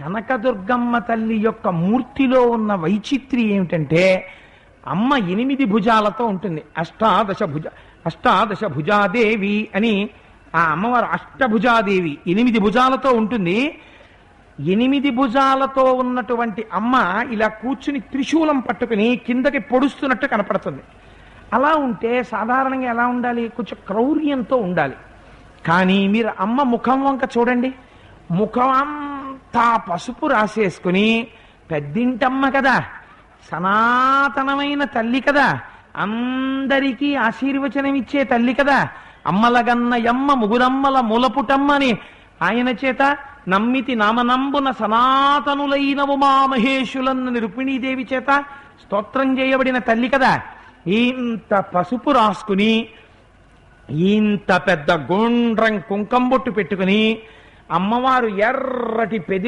కనకదుర్గమ్మ తల్లి యొక్క మూర్తిలో ఉన్న వైచిత్రి ఏమిటంటే అమ్మ ఎనిమిది భుజాలతో ఉంటుంది. అష్టాదశ భుజ అష్టాదశ భుజాదేవి అని ఆ అమ్మవారు అష్టభుజాదేవి ఎనిమిది భుజాలతో ఉంటుంది. ఎనిమిది భుజాలతో ఉన్నటువంటి అమ్మ ఇలా కూర్చుని త్రిశూలం పట్టుకుని కిందకి పొడుస్తున్నట్టు కనపడుతుంది. అలా ఉంటే సాధారణంగా ఎలా ఉండాలి? కొంచెం క్రౌర్యంతో ఉండాలి. కానీ మీరు అమ్మ ముఖం వంక చూడండి. ముఖం అంతా పసుపు రాసేసుకుని పెద్దింటమ్మ కదా సనాతనమైన తల్లి కదా అందరికీ ఆశీర్వచనం ఇచ్చే తల్లి కదా అమ్మలగన్న యమ్మ ముగురమ్మల మూలపుటమ్మని ఆయన చేత నమ్మితి నామనంబున సనాతనులైన ఉమామహేషులన్న నిరుపిణీదేవి చేత స్తోత్రం చేయబడిన తల్లి కదా ఇంత పసుపు రాసుకుని ఇంత పెద్ద గుండ్రం కుంకం బొట్టు పెట్టుకుని అమ్మవారు ఎర్రటి పెది